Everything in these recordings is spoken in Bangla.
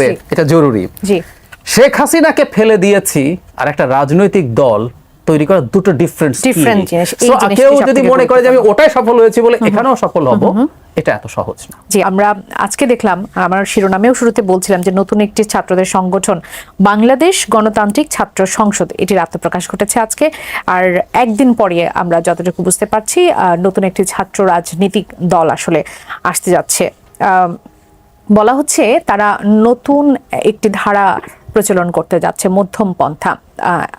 হবে এটা জরুরি। জি। শেখ হাসিনাকে ফেলে দিয়েছি আর একটা রাজনৈতিক দল তৈরি করা দুটো ডিফারেন্ট জিনিস। কেউ যদি মনে করে যে আমি ওটাই সফল হয়েছি বলে এখানেও সফল হব এটা এত সহজ না। জি আমরা আজকে দেখলাম আমার শিরোনামেও শুরুতে বলছিলাম যে নতুন একটি ছাত্রদের সংগঠন বাংলাদেশ গণতান্ত্রিক ছাত্র সংসদ এটির আত্মপ্রকাশ ঘটেছে আজকে। আর একদিন পরে আমরা যতটুকু বুঝতে পারছি নতুন একটি ছাত্র রাজনীতিক দল আসলে আসতে যাচ্ছে। বলা হচ্ছে তারা নতুন একটি ধারা প্রচলন করতে যাচ্ছে মধ্যম পন্থা।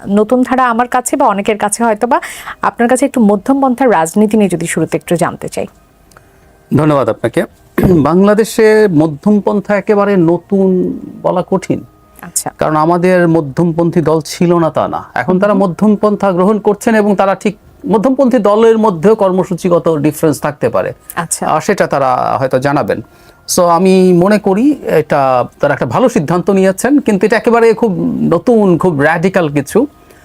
নতুন ধারা আমার কাছে বা অনেকের কাছে হয়তো বা আপনার কাছে একটু মধ্যম পন্থার রাজনীতি নিয়ে যদি শুরুতে একটু জানতে চাই। ধন্যবাদ আপনাকে। বাংলাদেশে মধ্যমপন্থা একেবারে নতুন বলা কঠিন। আচ্ছা। কারণ আমাদের মধ্যমপন্থী দল ছিল না তা না। এখন তারা মধ্যমপন্থা গ্রহণ করছেন এবং তারা ঠিক মধ্যমপন্থী দলের মধ্যেও কর্মসূচিগত ডিফারেন্স থাকতে পারে। আচ্ছা। আর সেটা তারা হয়তো জানাবেন। সো আমি মনে করি এটা তারা একটা ভালো সিদ্ধান্ত নিয়েছেন কিন্তু এটা একেবারে খুব নতুন খুব র্যাডিক্যাল কিছু।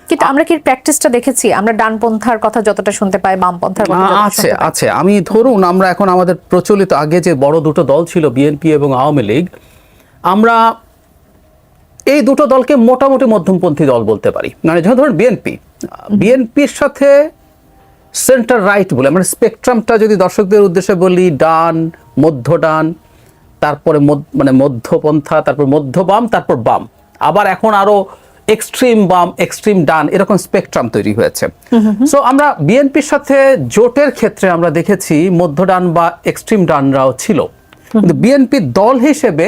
কিন্তু আমরা কি প্র্যাকটিসটা দেখেছি? আমরা ডানপন্থার কথা যতটা শুনতে পাই বামপন্থার কথা আছে আছে। আমি ধরুন আমরা এখন আমাদের প্রচলিত আগে যে বড় দুটো দল ছিল বিএনপি এবং আওয়ামী লীগ আমরা এই দুটো দলকে মোটামুটি মধ্যমপন্থী দল বলতে পারি। মানে যেমন ধরুন বিএনপি বিএনপির সাথে সেন্টার রাইট বলে মানে স্পেকট্রামটা যদি দর্শকদের উদ্দেশ্যে বলি ডান মধ্য ডান তারপরে মানে মধ্যপন্থা, তারপর মধ্য বাম তারপর বাম। আবার এখন আরও এক্সট্রিম বাম এক্সট্রিম ডান, এরকম স্পেকট্রাম তৈরি হয়েছে। সো আমরা বিএনপির সাথে জোটের ক্ষেত্রে আমরা দেখেছি মধ্য ডান বা এক্সট্রিম ডানরাও ছিল। কিন্তু বিএনপি দল হিসেবে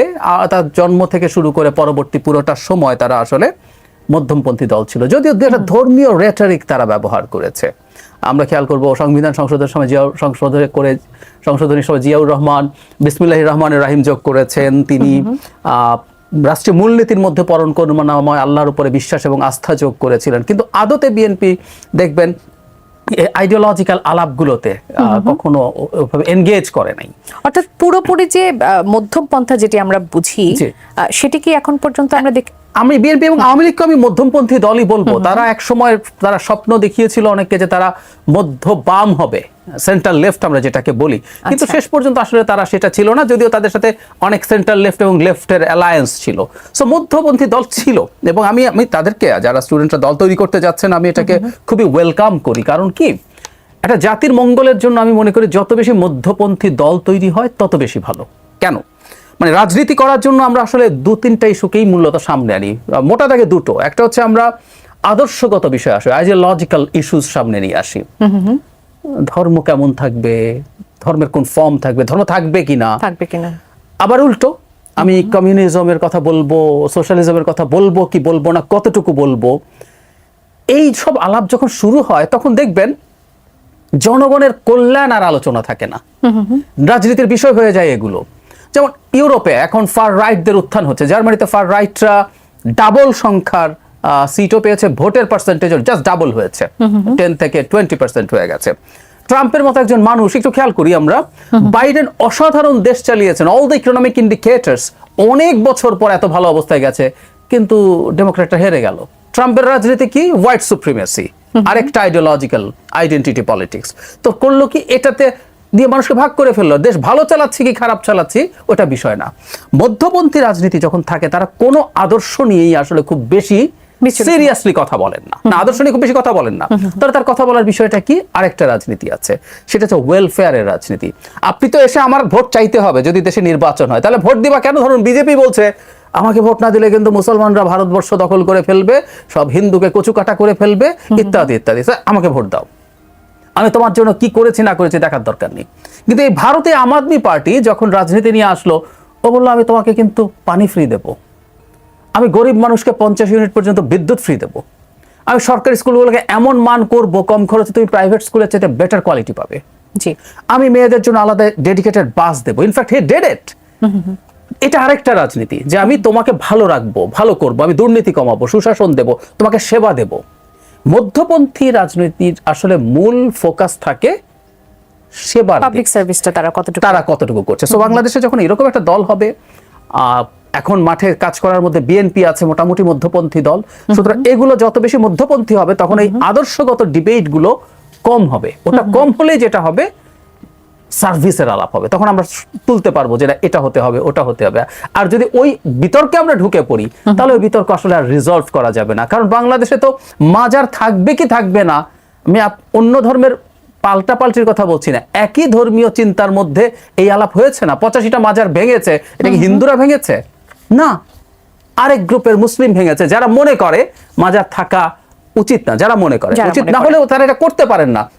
তার জন্ম থেকে শুরু করে পরবর্তী পুরোটা সময় তারা আসলে মধ্যমপন্থী দল ছিল। যদিও একটা ধর্মীয় রেটারিক তারা ব্যবহার করেছে। আমরা খেয়াল করব সংবিধান সংশোধনের সময় জিয়াউর সংশোধন করে সংশোধনের সময় জিয়াউর রহমান বিসমিল্লাহ রহমানের রাহিম যোগ করেছেন। তিনি আহ, রাষ্ট্রীয় মূলনীতির মধ্যে পরণ করুণাময় আল্লাহর উপরে বিশ্বাস এবং আস্থা যোগ করেছিলেন। কিন্তু আদতে বিএনপি দেখবেন আইডিওলজিক্যাল আলাপগুলোতে কখনো এনগেজ করে নাই। অর্থাৎ পুরোপুরি যে মধ্যম পন্থা যেটি আমরা বুঝি সেটি কি এখন পর্যন্ত আমরা দেখ আমি বিএনপি এবং আওয়ামী লীগকে আমি মধ্যমপন্থী দলই বলব। তারা এক সময় তারা স্বপ্ন দেখিয়েছিল অনেককে যে তারা মধ্য বাম হবে। সেন্ট্রাল লেফট আমরা যেটাকে বলি। কিন্তু আচ্ছা। শেষ পর্যন্ত আসলে তারা সেটা ছিল না যদিও তাদের সাথে অনেক সেন্ট্রাল লেফট এবং লেফটের অ্যালায়েন্স ছিল। সো মধ্যপন্থী দল ছিল এবং আমি আমি তাদেরকে যারা স্টুডেন্টরা দল তৈরি করতে যাচ্ছেন আমি এটাকে খুবই ওয়েলকাম করি। কারণ কি? একটা জাতির মঙ্গলের জন্য আমি মনে করি যত বেশি মধ্যপন্থী দল তৈরি হয় তত বেশি ভালো। কেন? মানে রাজনীতি করার জন্য আমরা আসলে দু তিনটা ইস্যুকেই মূলত সামনে আনি। মোটা দাগে দুটো। একটা হচ্ছে আমরা আদর্শগত বিষয় আসি আইডিওলজিক্যাল ইস্যুস সামনে নিয়ে আসি। ধর্ম কেমন থাকবে? ধর্মের কোন ফর্ম থাকবে? ধর্ম থাকবে কিনা? থাকবে কিনা? আবার উল্টো আমি কমিউনিজমের কথা বলব সোশ্যালিজমের কথা বলব কি বলব না কতটুকু বলব? এই সব আলাপ যখন শুরু হয় তখন দেখবেন জনগণের কল্যাণ আর আলোচনা থাকে না। রাজনীতির বিষয় হয়ে যায় এগুলো। যেমন ইউরোপে এখন ফার রাইটদের উত্থান হচ্ছে। জার্মানিতে ফার রাইটরা ডাবল সংখ্যার সিটও পেয়েছে, ভোটের পার্সেন্টেজ জাস্ট ডাবল হয়েছে। টেন থেকে টোয়েন্টি পার্সেন্ট হয়ে গেছে। ট্রাম্পের মতো একজন মানুষ, একটু খেয়াল করি আমরা, বাইডেন অসাধারণ দেশ চালিয়েছেন। অল দ্য ইকোনমিক ইন্ডিকেটার্স অনেক বছর পর এত ভালো অবস্থায় গেছে, কিন্তু ডেমোক্রেটরা হেরে গেল। ট্রাম্পের রাজনীতি কি? হোয়াইট সুপ্রিমেসি আরেকটা আইডিওলজিক্যাল আইডেন্টিটি পলিটিক্স তো করল কি? এটাতে দিয়ে মানুষকে ভাগ করে ফেলল। দেশ ভালো চালাচ্ছি কি খারাপ চালাচ্ছি? ওটা বিষয় না। মধ্যপন্থী রাজনীতি যখন থাকে, তারা কোনো আদর্শ নিয়েই আসলে খুব বেশি। সিরিয়াসলি কথা বলেন না। না আদর্শ নিয়ে খুব বেশি কথা বলেন না। তাহলে তার কথা বলার বিষয়টা কি? আরেকটা রাজনীতি আছে। সেটা হচ্ছে ওয়েলফেয়ারের রাজনীতি। আপনি তো এসে আমার ভোট চাইতে হবে যদি দেশে নির্বাচন হয়। তাহলে ভোট দিবা কেন? ধরুন বিজেপি বলছে আমাকে ভোট না দিলে কিন্তু মুসলমানরা ভারতবর্ষ দখল করে ফেলবে সব হিন্দুকে কচুকাটা করে ফেলবে ইত্যাদি ইত্যাদি। আমাকে ভোট দাও। আমি তোমার জন্য কি করেছি না করেছি দেখার দরকার নেই। কিন্তু এই ভারতে আম আদমি পার্টি যখন রাজনীতি নিয়ে আসলো ও বলল আমি তোমাকে কিন্তু পানি ফ্রি দেবো। আমি গরিব মানুষকে পঞ্চাশ ইউনিট পর্যন্ত বিদ্যুৎ ফ্রি দেবো। আমি সরকারি স্কুলগুলোকে এমন মান করব কম খরচে তুমি প্রাইভেট স্কুলের চেয়ে বেটার কোয়ালিটি পাবে। জি। আমি মেয়েদের জন্য আলাদা ডেডিকেটেড বাস দেবো। ইনফ্যাক্ট হে ডেড ইট এটা আরেকটা রাজনীতি যে আমি তোমাকে ভালো রাখব ভালো করব আমি দুর্নীতি কমাবো সুশাসন দেব তোমাকে সেবা দেব। মধ্যপন্থী রাজনীতির আসলে মূল ফোকাস থাকে সেবা। পাবলিক সার্ভিসটা তারা কতটুকু তারা কতটুকু করছে। সো বাংলাদেশে যখন এরকম একটা দল হবে এখন মাঠে কাজ করার মধ্যে বিএনপি আছে মোটামুটি মধ্যপন্থী দল। সুতরাং এগুলো যত বেশি মধ্যপন্থী হবে তখন এই আদর্শগত ডিবেটগুলো কম হবে। ওটা কম হলে যেটা হবে সার্ভিসের আলাপ হবে। তখন আমরা তুলতে পারব যে এটা হতে হবে ওটা হতে হবে। আর যদি ওই বিতর্কে আমরা ঢুকে পড়ি তাহলে ওই বিতর্ক আসলে আর রিজলভ করা যাবে না। কারণ বাংলাদেশে তো মাজার থাকবে কি থাকবে না আমি অন্য ধর্মের পাল্টাপাল্টির কথা বলছি না। একই ধর্মীয় চিন্তার মধ্যে এই আলাপ হয়েছে না? পঁচাশিটা মাজার ভেঙেছে। এটা কি হিন্দুরা ভেঙেছে? না আরেক গ্রুপের মুসলিম ভেঙেছে যারা মনে করে মাজার থাকা উচিত না যারা মনে করে। উচিত না হলেও তারা এটা করতে পারেন না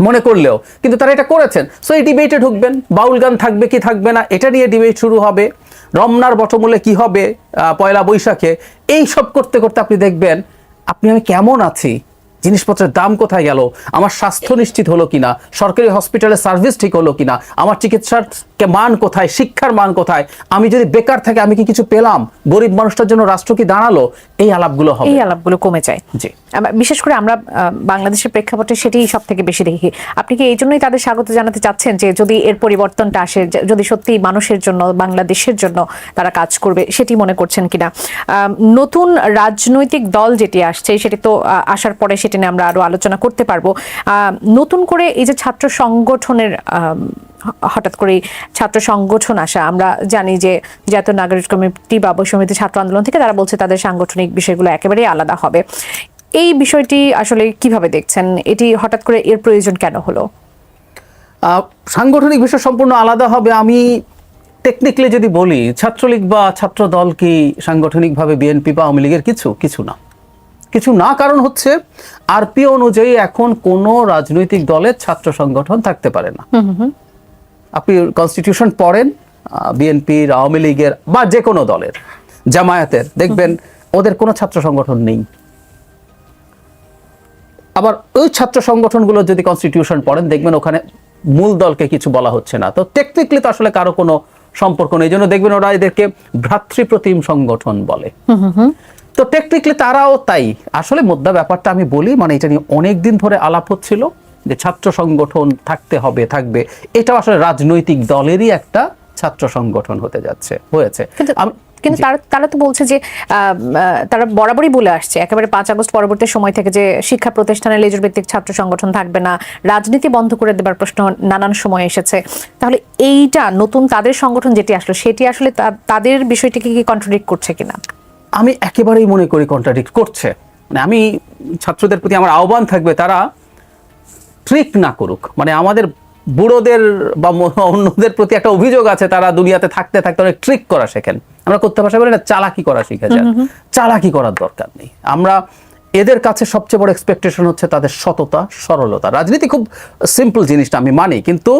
মনে করলেও। কিন্তু তারা এটা করেছেন। সো এই ডিবেটে ঢুকবেন বাউল গান থাকবে কি থাকবে না এটা নিয়ে ডিবেট শুরু হবে। রমনার বটমূলে কি হবে আহ, পয়লা বৈশাখে এই সব করতে করতে আপনি দেখবেন আপনি আমি কেমন আছি? জিনিসপত্রের দাম কোথায় গেল? আমার স্বাস্থ্য নিশ্চিত হলো কিনা? সরকারি হসপিটালের সার্ভিস ঠিক হলো কিনা? আমার চিকিৎসার মান কোথায়? শিক্ষার মান কোথায়? আমি যদি বেকার থাকি আমি কি কিছু পেলাম? গরিব মানুষটার জন্য রাষ্ট্র কি দাঁড়াল? এই আলাপগুলো হবে। এই আলাপগুলো কমে যায়। জি। বিশেষ করে আমরা বাংলাদেশের প্রেক্ষাপটে সেটাই সব থেকে বেশি দেখি। আপনি কি এই জন্যই তাদের স্বাগত জানাতে চাচ্ছেন যে যদি এর পরিবর্তনটা আসে যদি সত্যি মানুষের জন্য বাংলাদেশের জন্য তারা কাজ করবে সেটি মনে করছেন কিনা? আহ, নতুন রাজনৈতিক দল যেটি আসছে সেটি তো আসার পরে সেটি নিয়ে আমরা আরও আলোচনা করতে পারব। নতুন করে এই যে ছাত্র সংগঠনের হঠাৎ করে ছাত্র সংগঠন আসা, আমরা জানি যে জাতীয় নাগরিক কমিটি বা বৈষম্যতি ছাত্র আন্দোলন থেকে তারা বলছে তাদের সাংগঠনিক বিষয়গুলো একেবারেই আলাদা হবে। এই বিষয়টি আসলে কীভাবে দেখছেন? এটি হঠাৎ করে এর প্রয়োজন কেন হলো? সাংগঠনিক বিষয় সম্পূর্ণ আলাদা হবে। আমি টেকনিক্যালি যদি বলি, ছাত্রলীগ বা ছাত্র দল কি সাংগঠনিকভাবে বিএনপি বা আওয়ামী লীগের কিছু? কিছু না। কিছু না কারণ হচ্ছে আরপি অনুযায়ী এখন কোনো রাজনৈতিক দলের ছাত্র সংগঠন থাকতে পারে না। আপনি কনস্টিটিউশন পড়েন বিএনপির আওয়ামী লীগের বা যে কোনো দলের জামায়াতের দেখবেন ওদের কোনো ছাত্র সংগঠন নেই। আবার ওই ছাত্র সংগঠনগুলো যদি কনস্টিটিউশন পড়েন দেখবেন ওখানে মূল দলকে কিছু বলা হচ্ছে না। তো টেকনিক্যালি তো আসলে কারও কোনো সম্পর্ক নেই। জন্য দেখবেন ওরা এদেরকে ভ্রাতৃপ্রতিম সংগঠন বলে। তো টেকনিক্যালি তারাও তাই। আসলে মুদ্রা ব্যাপারটা আমি বলি মানে এটা নিয়ে অনেক দিন ধরে আলাপ হচ্ছিল যে ছাত্র সংগঠন থাকতে হবে থাকবে। এটা আসলে রাজনৈতিক দলেরই একটা ছাত্র সংগঠন হতে যাচ্ছে হয়েছে। কিন্তু তারা তারা তো বলছে যে তারা বরাবরই বলে আসছে। একেবারে পাঁচ আগস্ট পরবর্তী সময় থেকে যে শিক্ষা প্রতিষ্ঠানে লেজুর ভিত্তিক ছাত্র সংগঠন থাকবে না রাজনীতি বন্ধ করে দেবার প্রশ্ন নানান সময় এসেছে। তাহলে এইটা নতুন তাদের সংগঠন যেটি আসলো সেটি আসলে তাদের বিষয়টিকে কি কন্ট্রাডিক্ট করছে কিনা? আমি একেবারেই মনে করি কন্ট্রাডিক্ট করছে। মানে আমি ছাত্রদের প্রতি আমার আহ্বান থাকবে তারা ট্রিক না করুক। মানে আমাদের বুড়োদের বা অন্যদের প্রতি একটা অভিযোগ আছে তারা দুনিয়াতে থাকতে থাকতে অনেক ট্রিক করা শেখেন। আমরা করতে ভাষা বলি না চালাকি করা শিখে যান। চালাকি করার দরকার নেই। আমরা এদের কাছে সবচেয়ে বড় এক্সপেকটেশন হচ্ছে তাদের সততা সরলতা। রাজনীতি খুব সিম্পল জিনিসটা আমি মানি কিন্তু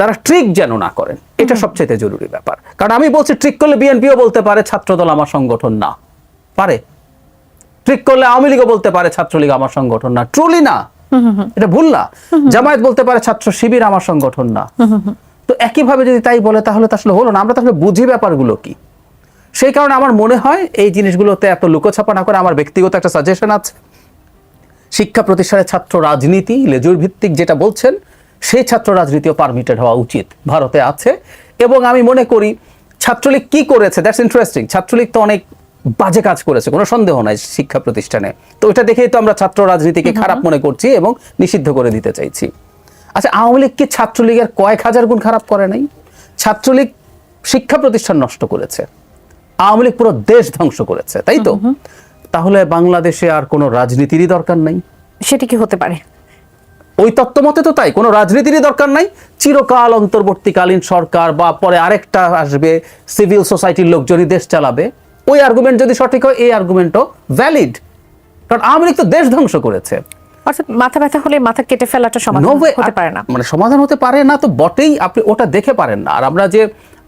তারা ট্রিক যেন না করেন। এটা সবচেয়ে জরুরি ব্যাপার। কারণ আমি বলছি ট্রিক করলে বিএনপিও বলতে পারে ছাত্রদল আমার সংগঠন না। পারে। ট্রিক করলে আওয়ামী লীগও বলতে পারে ছাত্রলীগ আমার সংগঠন না। ট্রুলি না। এটা ভুল না। জামায়াত বলতে পারে ছাত্র শিবির আমার সংগঠন না। তো একইভাবে যদি তাই বলে তাহলে তো আসলে হলো না। আমরা তাহলে বুঝি ব্যাপারগুলো কি। সেই কারণে আমার মনে হয় এই জিনিসগুলোতে এত লুকোছাপা না করে আমার ব্যক্তিগত একটা সাজেশন আছে। শিক্ষা প্রতিষ্ঠানের ছাত্র রাজনীতি লেজুর ভিত্তিক যেটা বলছেন সেই ছাত্র রাজনীতিও পারমিটেড হওয়া উচিত। ভারতে আছে এবং আমি মনে করি ছাত্রলীগ কি করেছে দ্যাটস ইন্টারেস্টিং ছাত্রলীগ তো অনেক বাজে কাজ করেছে কোনো সন্দেহ নাই শিক্ষা প্রতিষ্ঠানে। তো ওইটা দেখেই তো আমরা ছাত্র রাজনীতিকে খারাপ মনে করছি এবং নিষিদ্ধ করে দিতে চাইছি। আচ্ছা আওয়ামী লীগ কি ছাত্রলীগের কয়েক হাজার গুণ খারাপ করে নাই? ছাত্রলীগ শিক্ষা প্রতিষ্ঠান নষ্ট করেছে। আওয়ামী লীগ পুরো দেশ ধ্বংস করেছে তাই তো? তাহলে বাংলাদেশে আর কোনো রাজনীতিরই দরকার নাই? সেটি কি হতে পারে? ওই তত্ত্ব মতে তো তাই কোনো রাজনীতিরই দরকার নাই। চিরকাল অন্তর্বর্তীকালীন সরকার বা পরে আরেকটা আসবে সিভিল সোসাইটির লোকজনই দেশ চালাবে। ওই আর্গুমেন্ট যদি সঠিক হয় এই আর্গুমেন্টও ভ্যালিড কারণ আওয়ামী লীগ তো দেশ ধ্বংস করেছে। অর্থাৎ মাথা ব্যথা হলে মাথা কেটে ফেলাটা সমাধান হতে পারে না। মানে সমাধান হতে পারে না তো বটেই আপনি ওটা দেখে পারেন না। আর আমরা যে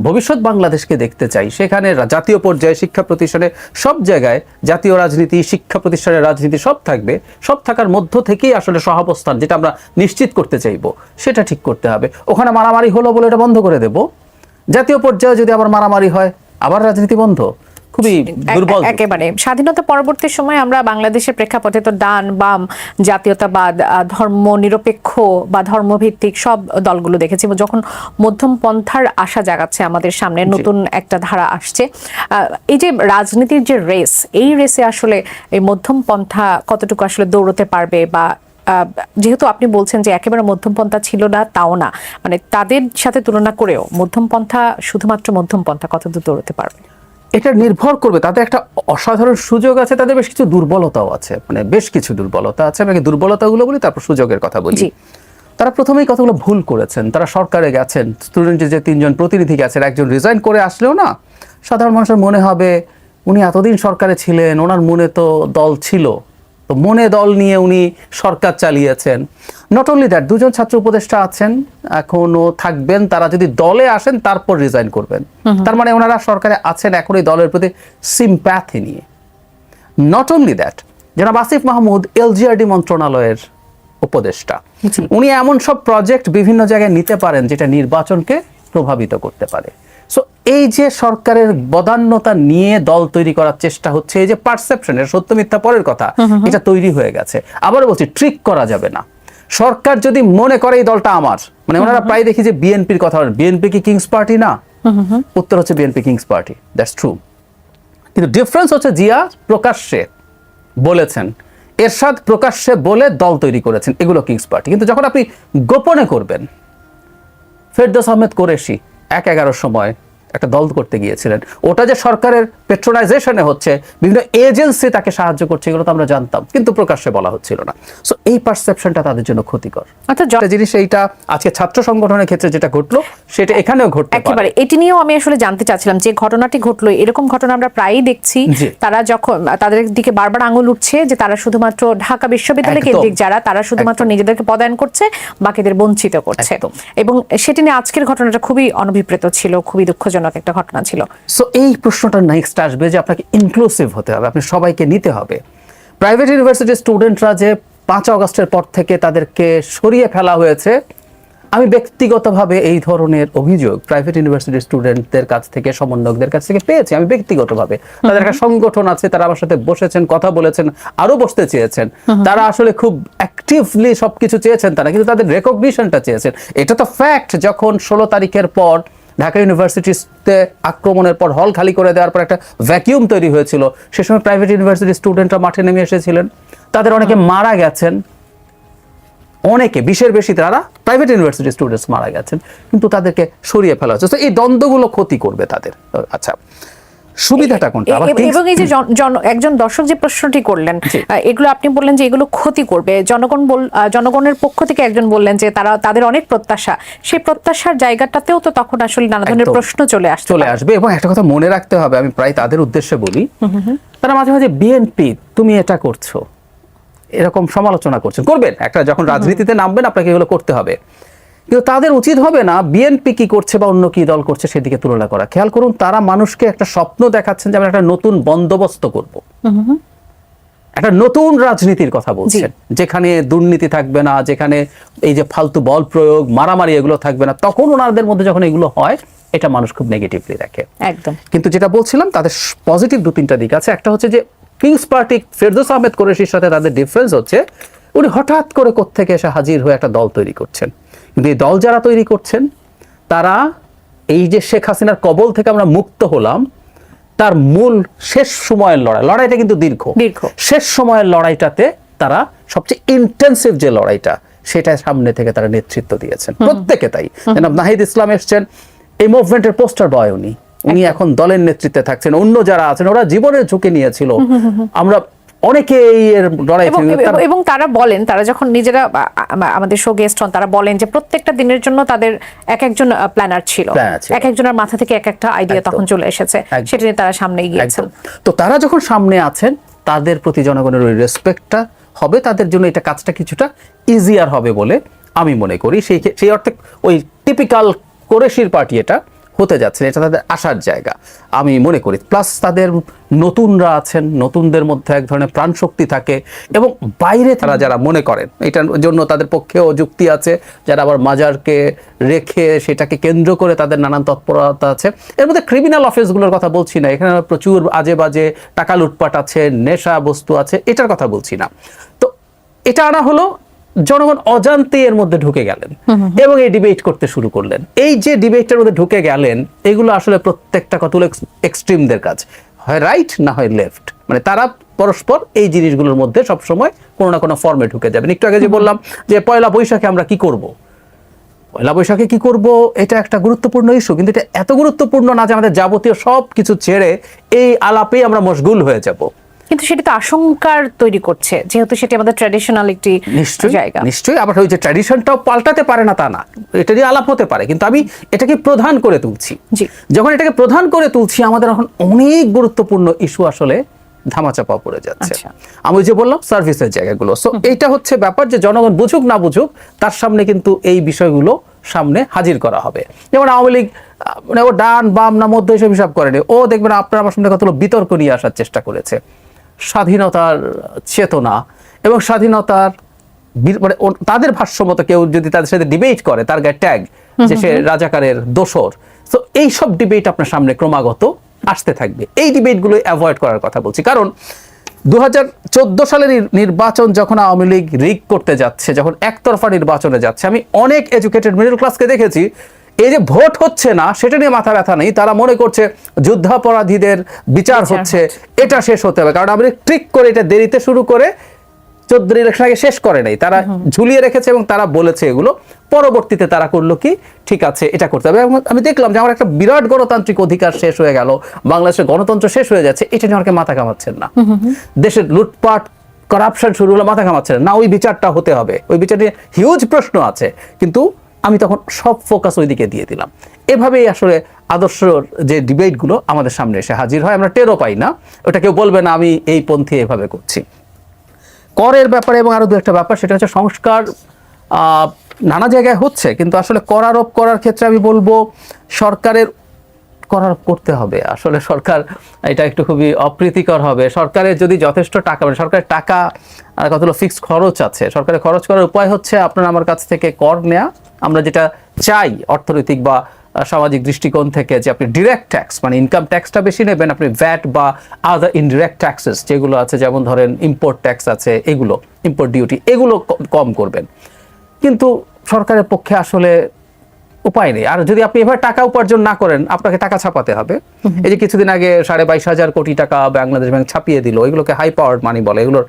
ভবিষ্যৎ বাংলাদেশকে দেখতে চাই। সেখানে জাতীয় পর্যায়ে শিক্ষা প্রতিষ্ঠানে সব জায়গায় জাতীয় রাজনীতি, শিক্ষা প্রতিষ্ঠানের রাজনীতি সব থাকবে। সব থাকার মধ্য থেকেই আসলে সহাবস্থান যেটা আমরা নিশ্চিত করতে চাইব, সেটা ঠিক করতে হবে। ওখানে মারামারি হলো বলে এটা বন্ধ করে দেব। জাতীয় পর্যায়ে যদি আবার মারামারি হয়, আবার রাজনীতি বন্ধ। খুবই দুর্বল। একেবারে। স্বাধীনতা পরবর্তী সময় আমরা বাংলাদেশের প্রেক্ষাপটে তো ডান বাম জাতীয়তাবাদ ধর্ম নিরপেক্ষ বা ধর্মভিত্তিক সব দলগুলো দেখেছি। যখন মধ্যম পন্থার আশা জাগাচ্ছে আমাদের সামনে নতুন একটা ধারা আসছে। এই যে রাজনীতির যে রেস এই রেসে আসলে এই মধ্যম পন্থা কতটুকু আসলে দৌড়তে পারবে বা আহ, যেহেতু আপনি বলছেন যে একেবারে মধ্যমপন্থা ছিল না তাও না। মানে তাদের সাথে তুলনা করেও মধ্যমপন্থা শুধুমাত্র মধ্যমপন্থা কত দূর দৌড়তে পারবে? এটা নির্ভর করবে তাদের একটা অসাধারণ সুযোগ আছে তাদের বেশ কিছু দুর্বলতাও আছে মানে বেশ কিছু দুর্বলতা আছে। আমি দুর্বলতাগুলো বলি তারপর সুযোগের কথা বলি। তারা প্রথমেই কথাগুলো ভুল করেছেন তারা সরকারে গেছেন স্টুডেন্টের যে তিনজন প্রতিনিধি গেছেন একজন রিজাইন করে আসলেও না সাধারণ মানুষের মনে হবে উনি এতদিন সরকারে ছিলেন ওনার মনে তো দল ছিল। তো মনে দল নিয়ে উনি সরকার চালিয়েছেন। নট অনলি দ্যাট দুজন ছাত্র উপদেষ্টা আছেন এখনও থাকবেন তারা যদি দলে আসেন তারপর রিজাইন করবেন। তার মানে ওনারা সরকারে আছেন এখন এই দলের প্রতি সিম্প্যাথি নিয়ে। নট অনলি দ্যাট জনাব আসিফ মাহমুদ এলজিআরডি মন্ত্রণালয়ের উপদেষ্টা। উনি এমন সব প্রজেক্ট বিভিন্ন জায়গায় নিতে পারেন যেটা নির্বাচনকে প্রভাবিত করতে পারে। সো এই যে সরকারের বদান্যতা নিয়ে দল তৈরি করার চেষ্টা হচ্ছে এই যে পারসেপশনের সত্য মিথ্যা পরের কথা এটা তৈরি হয়ে গেছে। আবারও বলছি ট্রিক করা যাবে না। সরকার যদি মনে করে এই দলটা আমার মানে ওনারা প্রায় দেখি যে বিএনপির কথা বিএনপি কি কিংস পার্টি না? উত্তর হচ্ছে BNP kings party that's true কিন্তু ডিফারেন্স হচ্ছে জিয়া প্রকাশ্যে বলেছেন এরশাদ প্রকাশ্যে বলে দল তৈরি করেছেন এগুলো কিংস পার্টি কিন্তু যখন আপনি গোপনে করবেন ফেরদৌস আহমেদ কোরেশি এক এগারোর সময় একটা দল করতে গিয়েছিলেন। ওটা যে সরকারের পেট্রোনাইজেশনে হচ্ছে বিভিন্ন এজেন্সি তাকে সাহায্য করছে এগুলো তো আমরা জানতাম কিন্তু প্রকাশ্যে বলা হচ্ছিল না। সো এই পারসেপশনটা তাদের জন্য ক্ষতিকর। জ- জিনিস এইটা আজকে ছাত্র সংগঠনের ক্ষেত্রে যেটা ঘটলো সেটা এখানেও ঘটতে পারে। একেবারে এটি নিয়েও আমি আসলে জানতে চাচ্ছিলাম যে ঘটনাটি ঘটলো এরকম ঘটনা আমরা প্রায়ই দেখছি। তারা যখন তাদের দিকে বারবার আঙুল উঠছে যে তারা শুধুমাত্র ঢাকা বিশ্ববিদ্যালয়। কেন্দ্রিক যারা তারা শুধুমাত্র নিজেদেরকে পদায়ন করছে বাকিদের বঞ্চিত করছে। এবং সেটি নিয়ে আজকের ঘটনাটা খুবই অনভিপ্রেত ছিল খুবই দুঃখজনক। একটা ঘটনা ছিল। সো এই প্রশ্নটা নেক্সট আসবে যে আপনাকে ইনক্লুসিভ হতে হবে আপনি সবাইকে নিতে হবে। প্রাইভেট ইউনিভার্সিটির স্টুডেন্টরা যে পাঁচ আগস্টের পর থেকে তাদেরকে সরিয়ে ফেলা হয়েছে আমি ব্যক্তিগতভাবে এই ধরনের অভিযোগ প্রাইভেট ইউনিভার্সিটির স্টুডেন্টদের কাছ থেকে সমন্বয়কদের কাছ থেকে পেয়েছি। আমি ব্যক্তিগতভাবে। তাদের একটা সংগঠন আছে তারা আমার সাথে বসেছেন কথা বলেছেন আরও বসতে চেয়েছেন। তারা আসলে খুব অ্যাক্টিভলি সবকিছু চেয়েছেন তারা কিন্তু তাদের রেকগনিশনটা চেয়েছেন। এটা তো ফ্যাক্ট যখন ষোলো তারিখের পর ঢাকা ইউনিভার্সিটিতে আক্রমণের পর হল খালি করে দেওয়ার পর একটা ভ্যাকিউম তৈরি হয়েছিল। সে সময় প্রাইভেট ইউনিভার্সিটির স্টুডেন্টরা মাঠে নেমে এসেছিলেন। তাদের অনেকে মারা গেছেন। অনেকে বিশের বেশি তারা প্রাইভেট ইউনিভার্সিটি স্টুডেন্টস মারা গেছেন। কিন্তু তাদেরকে সরিয়ে ফেলা হচ্ছে তো এই দ্বন্দ্বগুলো ক্ষতি করবে তাদের। আচ্ছা সুবিধাটা কোনটা? এবং এই যে জন- জন- একজন দর্শক যে প্রশ্নটি করলেন এগুলো আপনি বললেন যে এগুলো ক্ষতি করবে। জনগণ বল জনগণের পক্ষ থেকে একজন বললেন যে তারা তাদের অনেক প্রত্যাশা। সেই প্রত্যাশার জায়গাটাতেও তো তখন আসলে নানা ধরনের প্রশ্ন চলে আসছে চলে আসবে এবং একটা কথা মনে রাখতে হবে আমি প্রায় তাদের উদ্দেশ্যে বলি। তারা মাঝে মাঝে বিএনপি তুমি এটা করছ। এরকম সমালোচনা করছেন। করবেন? একটা যখন রাজনীতিতে নামবেন আপনাকে এগুলো করতে হবে। কিন্তু তাদের উচিত হবে না বিএনপি কি করছে বা অন্য কি দল করছে সেদিকে তুলনা করা। খেয়াল করুন তারা মানুষকে একটা স্বপ্ন দেখাচ্ছেন যে আমরা একটা নতুন বন্দোবস্ত করব। একটা নতুন রাজনীতির কথা বলছেন। যেখানে দুর্নীতি থাকবে না যেখানে এই যে ফালতু বল প্রয়োগ মারামারি এগুলো থাকবে না তখন ওনাদের মধ্যে যখন এগুলো হয় এটা মানুষ খুব নেগেটিভলি দেখে। একদম। কিন্তু যেটা বলছিলাম তাদের পজিটিভ দু তিনটা দিক আছে। একটা হচ্ছে যে কিংস পার্টি ফেরদোস আহমেদ কোরেশির সাথে তাদের ডিফারেন্স হচ্ছে উনি হঠাৎ করে কোত্থেকে এসে হাজির হয়ে একটা দল তৈরি করছেন। কিন্তু এই দল যারা তৈরি করছেন তারা এই যে শেখ হাসিনার কবল থেকে আমরা মুক্ত হলাম তার মূল শেষ সময়ের লড়াই লড়াইটা কিন্তু দীর্ঘ। দীর্ঘ। শেষ সময়ের লড়াইটাতে তারা সবচেয়ে ইন্টেন্সিভ যে লড়াইটা সেটা সামনে থেকে তারা নেতৃত্ব দিয়েছেন। প্রত্যেকে তাই। জনাব নাহিদ ইসলাম এসছেন এই মুভমেন্টের পোস্টার বয় উনি। উনি এখন দলের নেতৃত্বে থাকছেন। অন্য যারা আছেন ওরা জীবনের ঝুঁকি নিয়েছিল। আমরা অনেকেই এর লড়াই এবং তারা বলেন তারা যখন নিজেরা আমাদের শো গেস্ট হন তারা বলেন যে প্রত্যেকটা দিনের জন্য তাদের এক একজন প্ল্যানার ছিল। এক একজনের মাথা থেকে এক একটা আইডিয়া তখন চলে এসেছে। সেটা নিয়ে তারা সামনে গিয়েছেন তো তারা যখন সামনে আছেন তাদের প্রতি জনগণের ওই রেসপেক্টটা হবে তাদের জন্য এটা কাজটা কিছুটা ইজিয়ার হবে বলে আমি মনে করি। সেই সেই অর্থে ওই টিপিক্যাল কোরেশির পার্টি এটা হতে যাচ্ছে এটা তাদের আসার জায়গা। আমি মনে করি প্লাস তাদের নতুনরা আছেন, নতুনদের মধ্যে এক ধরনের প্রাণশক্তি থাকে এবং বাইরে তারা যারা মনে করেন, এটার জন্য তাদের পক্ষেও যুক্তি আছে, যারা আবার মাজারকে রেখে সেটাকে কেন্দ্র করে তাদের নানান তৎপরতা আছে। এর মধ্যে ক্রিমিনাল অফেন্সগুলোর কথা বলছি না, এখানে প্রচুর আজে বাজে টাকা লুটপাট আছে, নেশা বস্তু আছে, এটার কথা বলছি না। তো এটা আনা হলো জনগণ অজান্তে এর মধ্যে ঢুকে গেলেন এবং এই ডিবেট করতে শুরু করলেন। এই যে ডিবেটের মধ্যে ঢুকে গেলেন এগুলো আসলে প্রত্যেকটা কতগুলো এক্সট্রিমদের কাজ। হয় রাইট না হয় লেফট মানে তারা পরস্পর এই জিনিসগুলোর মধ্যে সবসময় কোনো না কোনো ফর্মে ঢুকে যাবেন। একটু আগে যে বললাম যে পয়লা বৈশাখে আমরা কি করব? পয়লা বৈশাখে কি করব? এটা একটা গুরুত্বপূর্ণ ইস্যু কিন্তু এটা এত গুরুত্বপূর্ণ না যে আমাদের যাবতীয় সব কিছু ছেড়ে এই আলাপেই আমরা মশগুল হয়ে যাব। কিন্তু সেটি তো আশঙ্কার তৈরি করছে যেহেতু সেটি আমাদের ট্র্যাডিশনাল একটি জায়গা। নিশ্চয়ই আবার ওই যে ট্র্যাডিশনটাও পাল্টাতে পারে না তা না এটা নিয়ে আলাপ হতে পারে কিন্তু আমি এটাকে প্রধান করে তুলছি। জি। যখন এটাকে প্রধান করে তুলছি আমাদের এখন অনেক গুরুত্বপূর্ণ ইস্যু আসলে ধামাচাপা পড়ে যাচ্ছে। আচ্ছা। আমি যে বললাম সার্ভিসের জায়গাগুলো। সো এইটা হচ্ছে ব্যাপার যে জনগণ বুঝুক না বুঝুক তার সামনে কিন্তু এই বিষয়গুলো সামনে হাজির করা হবে। যেমন আওয়ামী লীগ মানে ও ডান বাম না মধ্য এসব হিসাব করেনি। ও দেখবেন আপনার আমার সামনে কতগুলো বিতর্ক নিয়ে আসার চেষ্টা করেছে। স্বাধীনতার চেতনা এবং স্বাধীনতার মানে তাদের ভাষ্য মতো কেউ যদি তাদের সাথে ডিবেট করে তার গায়ে ট্যাগ যে সে রাজাকারের দোসর। তো এই সব ডিবেট আপনার সামনে ক্রমাগত আসতে থাকবে। এই ডিবেটগুলো অ্যাভয়েড করার কথা বলছি। কারণ দু হাজার চোদ্দ সালের নির্বাচন যখন আওয়ামী লীগ রিগ করতে যাচ্ছে যখন একতরফা নির্বাচনে যাচ্ছে আমি অনেক এডুকেটেড মিডল ক্লাসকে দেখেছি এই যে ভোট হচ্ছে না সেটা নিয়ে মাথা ব্যথা নেই। তারা মনে করছে যুদ্ধাপরাধীদের বিচার হচ্ছে এটা শেষ হতে হবে। কারণ লীগ ট্রিক করে এটা দেরিতে শুরু করে চোদ্দ ইলেকশন আগে শেষ করে নাই। তারা ঝুলিয়ে রেখেছে এবং তারা বলেছে এগুলো। পরবর্তীতে তারা করল কি? ঠিক আছে এটা করতে হবে। এবং আমি দেখলাম যে আমার একটা বিরাট গণতান্ত্রিক অধিকার শেষ হয়ে গেল। বাংলাদেশের গণতন্ত্র শেষ হয়ে যাচ্ছে। এটা নিয়ে আমাকে মাথা কামাচ্ছেন না। দেশের লুটপাট করাপশন শুরু হলো মাথা কামাচ্ছেন না। ওই বিচারটা হতে হবে। ওই বিচার নিয়ে হিউজ প্রশ্ন আছে। কিন্তু আমি তখন সব ফোকাস ওইদিকে দিয়ে দিলাম। এভাবেই আসলে আদর্শ যে ডিবেটগুলো আমাদের সামনে এসে হাজির হয়, আমরা টেরও পাই না। ওটা কেউ বলবে না, আমি এই পন্থী এভাবে করছি। করের ব্যাপারে এবং আরও দু একটা ব্যাপার, সেটা হচ্ছে সংস্কার নানা জায়গায় হচ্ছে, কিন্তু আসলে কর আরোপ করার ক্ষেত্রে আমি বলব, সরকারের করার, করতে হবে। আসলে সরকার এটা একটু খুবই অপ্রীতিকর হবে। সরকারের যদি যথেষ্ট টাকা মানে সরকারের টাকা, আর কতগুলো ফিক্সড খরচ আছে, সরকারের খরচ করার উপায় হচ্ছে আপনার আমার কাছ থেকে কর নেওয়া আমরা যেটা চাই অর্থনৈতিক বা সামাজিক দৃষ্টিকোণ থেকে যে আপনি ডিরেক্ট ট্যাক্স মানে ইনকাম ট্যাক্সটা বেশি নেবেন, আপনি ভ্যাট বা আদার ইনডিরেক্ট ট্যাক্সেস যেগুলো আছে, যেমন ধরেন ইম্পোর্ট ট্যাক্স আছে, এগুলো ইম্পোর্ট ডিউটি এগুলো কম করবেন। কিন্তু সরকারের পক্ষে আসলে উপায় নেই। আর যদি আপনি এভাবে টাকা উপার্জন না করেন আপনাকে টাকা ছাপাতে হবে। এই যে কিছুদিন আগে সাড়ে বাইশ হাজার কোটি টাকা বাংলাদেশ ব্যাংক ছাপিয়ে দিল এগুলোকে হাই পাওয়ার মানি বলে এগুলোর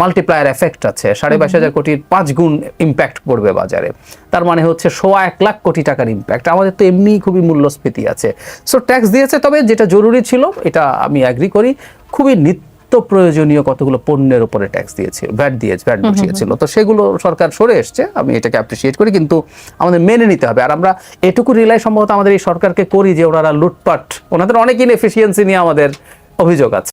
মাল্টিপ্লায়ার এফেক্ট আছে। সাড়ে বাইশ হাজার কোটির পাঁচ গুণ ইম্প্যাক্ট পড়বে বাজারে। তার মানে হচ্ছে সোয়া এক লাখ কোটি টাকার ইম্প্যাক্ট আমাদের তো এমনি খুবই মূল্যস্ফীতি আছে। সো ট্যাক্স দিয়েছে তবে যেটা জরুরি ছিল এটা আমি অ্যাগ্রি করি খুবই নিত্য প্রয়োজনীয় কতগুলো পণ্যের উপরে ট্যাক্স দিয়েছে ভ্যাট দিয়েছে ভ্যাট বসিয়েছিল। তো সেগুলো সরকার সরে এসছে আমি এটাকে অ্যাপ্রিসিয়েট করি কিন্তু আমাদের মেনে নিতে হবে। আর আমরা এটুকু রিলাই সম্ভবত আমাদের এই সরকারকে করি যে ওনারা লুটপাট ওনাদের অনেক ইনএফিসিয়েন্সি নিয়ে আমাদের অভিযোগ আছে।